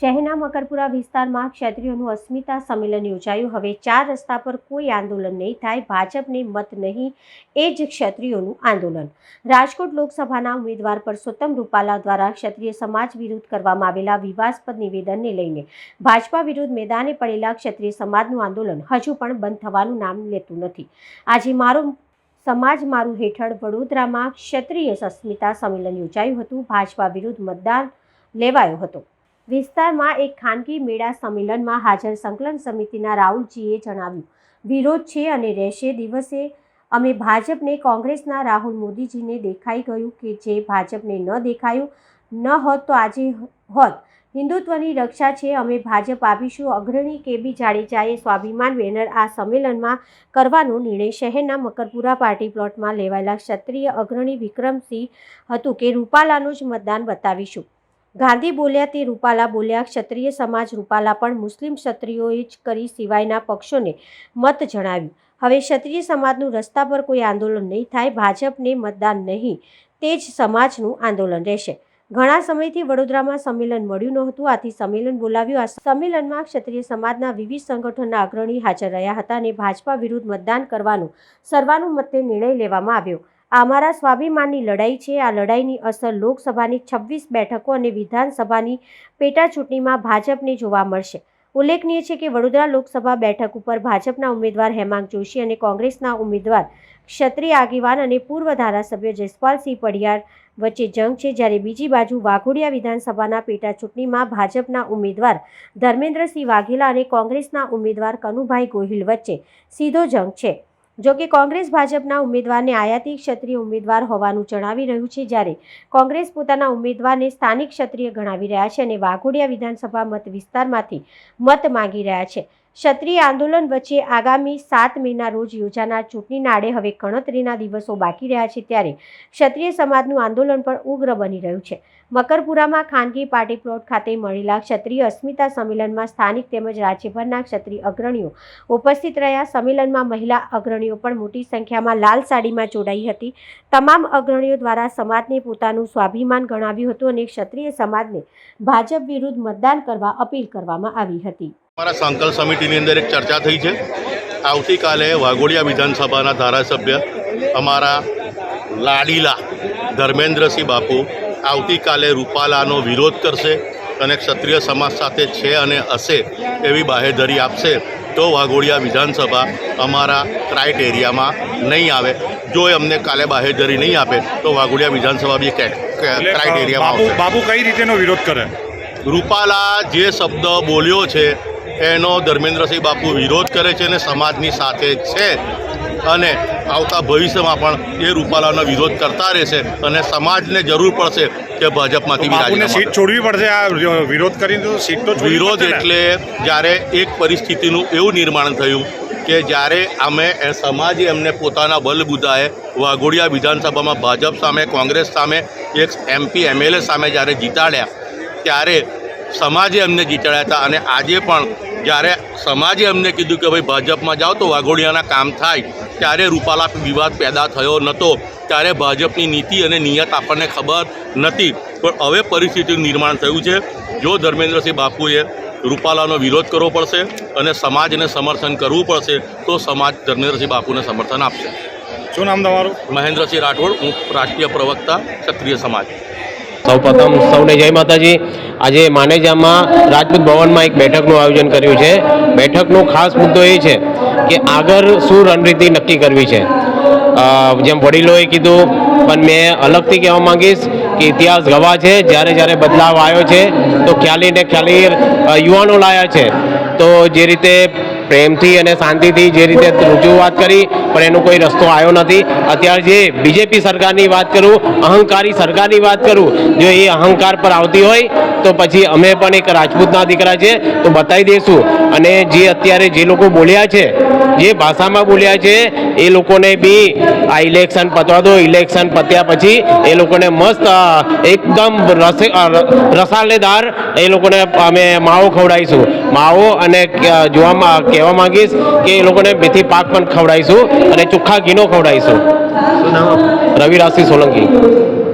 શહેરના મકરપુરા વિસ્તારમાં ક્ષત્રિયોનું અસ્મિતા સંમેલન યોજાયું. હવે ચાર રસ્તા પર કોઈ આંદોલન નહીં થાય, ભાજપને મત નહીં, એ જ ક્ષત્રિયોનું આંદોલન. રાજકોટ લોકસભાના ઉમેદવાર પરસોત્તમ રૂપાલા દ્વારા ક્ષત્રિય સમાજ વિરુદ્ધ કરવામાં આવેલા વિવાદસ્પદ નિવેદનને લઈને ભાજપા વિરુદ્ધ મેદાને પડેલા ક્ષત્રિય સમાજનું આંદોલન હજુ પણ બંધ થવાનું નામ લેતું નથી. આજે મારું સમાજ મારું હેઠળ વડોદરામાં ક્ષત્રિય અસ્મિતા સંમેલન યોજાયું હતું. ભાજપા વિરુદ્ધ મતદાન લેવાયો હતો. વિસ્તારમાં એક ખાનગી મેળા સંમેલનમાં હાજર સંકલન સમિતિના રાહુલજીએ જણાવ્યું, વિરોધ છે અને રહેશે દિવસે. અમે ભાજપને કોંગ્રેસના રાહુલ મોદીજીને દેખાઈ ગયું કે જે ભાજપને ન દેખાયું, ન હોત તો આજે હોત. હિન્દુત્વની રક્ષા છે, અમે ભાજપ આપીશું. અગ્રણી કેબી જાડેજાએ સ્વાભિમાન બેનર આ સંમેલનમાં કરવાનો નિર્ણય શહેરના મકરપુરા પાર્ટી પ્લોટમાં લેવાયેલા ક્ષત્રિય અગ્રણી વિક્રમસિંહ હતું કે રૂપાલાનું જ મતદાન બતાવીશું. ગાંધી બોલ્યા તે રૂપાલા બોલ્યા, ક્ષત્રિય સમાજ રૂપાલા પણ મુસ્લિમ ક્ષત્રિયોએ જ કરી સિવાયના પક્ષોને મત જણાવ્યું. હવે ક્ષત્રિય સમાજનું રસ્તા પર કોઈ આંદોલન નહીં થાય, ભાજપને મતદાન નહીં, તે જ સમાજનું આંદોલન રહેશે. ઘણા સમયથી વડોદરામાં સંમેલન મળ્યું નહોતું, આથી સંમેલન બોલાવ્યું. આ સંમેલનમાં ક્ષત્રિય સમાજના વિવિધ સંગઠનના અગ્રણી હાજર રહ્યા હતા અને ભાજપા વિરુદ્ધ મતદાન કરવાનો, સર્વાનુમતે નિર્ણય લેવામાં આવ્યો. આ અમારા સ્વાભિમાનની લડાઈ છે. આ લડાઈની અસર લોકસભાની છવ્વીસ બેઠકો અને વિધાનસભાની પેટાચૂંટણીમાં ભાજપને જોવા મળશે. ઉલ્લેખનીય છે કે વડોદરા લોકસભા બેઠક ઉપર ભાજપના ઉમેદવાર હેમાંગ જોશી અને કોંગ્રેસના ઉમેદવાર ક્ષત્રિય આગેવાન અને પૂર્વ ધારાસભ્ય જસપાલસિંહ પડિયાર વચ્ચે જંગ છે. જ્યારે બીજી બાજુ વાઘોડિયા વિધાનસભાના પેટાચૂંટણીમાં ભાજપના ઉમેદવાર ધર્મેન્દ્રસિંહ વાઘેલા અને કોંગ્રેસના ઉમેદવાર કનુભાઈ ગોહિલ વચ્ચે સીધો જંગ છે. જો કે કોંગ્રેસ ભાજપના ઉમેદવારને આયાતી ક્ષત્રિય ઉમેદવાર હોવાનું જણાવી રહ્યું છે, જ્યારે કોંગ્રેસ પોતાના ઉમેદવારને સ્થાનિક ક્ષત્રિય ગણાવી રહ્યા છે અને વાઘોડિયા વિધાનસભા મત વિસ્તારમાંથી મત માંગી રહ્યા છે. ક્ષત્રિય આંદોલન વચ્ચે આગામી સાત મેના રોજ યોજાનાર ચૂંટણીના આડે હવે ગણતરીના દિવસો બાકી રહ્યા છે ત્યારે ક્ષત્રિય સમાજનું આંદોલન પણ ઉગ્ર બની રહ્યું છે. મકરપુરામાં ખાનગી પાર્ટી પ્લોટ ખાતે મળેલા ક્ષત્રિય અસ્મિતા સંમેલનમાં સ્થાનિક તેમજ રાજ્યભરના ક્ષત્રિય અગ્રણીઓ ઉપસ્થિત રહ્યા. સંમેલનમાં મહિલા અગ્રણીઓ પણ મોટી સંખ્યામાં લાલ સાડીમાં જોડાઈ હતી. તમામ અગ્રણીઓ દ્વારા સમાજને પોતાનું સ્વાભિમાન ગણાવ્યું હતું અને ક્ષત્રિય સમાજને ભાજપ વિરુદ્ધ મતદાન કરવા અપીલ કરવામાં આવી હતી. અમારા સંકલ્પ સમિતિની અંદર એક ચર્ચા થઈ છે. આવતીકાલે વાઘોડિયા વિધાનસભાના ધારાસભ્ય અમારા લાડીલા ધર્મેન્દ્રસિંહ બાપુ આવતીકાલે રૂપાલાનો વિરોધ કરશે અને ક્ષત્રિય સમાજ સાથે છે અને હશે એવી બાહેધરી આપશે તો વાઘોડિયા વિધાનસભા અમારા ક્રાઇટેરિયામાં નહીં આવે. જો એમને અમને કાલે બાહેધરી નહીં આપે તો વાઘોડિયા વિધાનસભા બી ક્રાઇટેરિયામાં આવશે. બાપુ કઈ રીતેનો વિરોધ કરે? રૂપાલા જે શબ્દ બોલ્યો છે એનો ધર્મેન્દ્રસિંહ બાપુ વિરોધ કરે છે અને સમાજની સાથે છે. અને આવતા ભવિષ્યમાં પણ એ રૂપાલાનો વિરોધ કરતા રહેશે અને સમાજને જરૂર પડશે કે ભાજપમાંથી સીટ છોડવી પડશે આ વિરોધ કરીને તો સીટ તો વિરોધ એટલે જ્યારે એક પરિસ્થિતિનું એવું નિર્માણ થયું કે જ્યારે અમે એ સમાજે એમને પોતાના બલબુદાએ વાઘોડિયા વિધાનસભામાં ભાજપ સામે કોંગ્રેસ સામે એક એમપી એમએલએ સામે જ્યારે જીતાડ્યા ત્યારે સમાજે અમને જીતાડ્યા હતા અને આજે પણ જ્યારે સમાજે એમને કીધું કે ભાઈ ભાજપમાં જાઓ તો વાઘોડિયાના કામ થાય ત્યારે રૂપાલા વિવાદ પેદા થયો નહોતો ત્યારે ભાજપની નીતિ અને નિયત આપણને ખબર નથી પણ હવે પરિસ્થિતિનું નિર્માણ થયું છે. જો ધર્મેન્દ્રસિંહ બાપુએ રૂપાલાનો વિરોધ કરવો પડશે અને સમાજને સમર્થન કરવું પડશે તો સમાજ ધર્મેન્દ્રસિંહ બાપુને સમર્થન આપશે. શું નામ તમારું? મહેન્દ્રસિંહ રાઠોડ હું રાષ્ટ્રીય પ્રવક્તા ક્ષત્રિય સમાજ. સૌપ્રથમ સૌને જય માતાજી. આજે માનેજામાં રાજપૂત ભવનમાં એક બેઠકનું આયોજન કર્યું છે. બેઠકનો ખાસ મુદ્દો એ છે કે આગળ શું રણનીતિ નક્કી કરવી છે. જેમ વડીલોએ કીધું, પણ મેં અલગથી કહેવા માંગીશ કે ઇતિહાસ ગવા છે, જ્યારે જ્યારે બદલાવ આવ્યો છે, તો ખ્યાલી ને ખ્યાલી યુવાનો લાયા છે. તો જે રીતે પ્રેમથી અને શાંતિથી જે રીતે રજૂઆત કરી, પણ એનો કોઈ રસ્તો આવ્યો નથી. અત્યારે જે બીજેપી સરકારની વાત કરું, અહંકારી સરકારની વાત કરું, જો એ અહંકાર પર આવતી હોય તો પછી અમે પણ એક રાજપૂતના દીકરા છે તો બતાવી દઈશું. અને જે અત્યારે જે લોકો બોલ્યા છે જે ભાષામાં બોલ્યા છે એ લોકોને બી આ ઇલેક્શન પતવા દો ઇલેક્શન પત્યા પછી એ લોકોને મસ્ત એકદમ રસે રસાલેદાર એ લોકોને અમે માવો ખવડાવીશું. માવો અને જોવામાં કહેવા માંગીશ કે એ લોકોને મેથી પાક પણ ખવડાવીશું અને ચોખ્ખા ઘીનો ખવડાવીશું. રવિરાજસિંહ સોલંકી.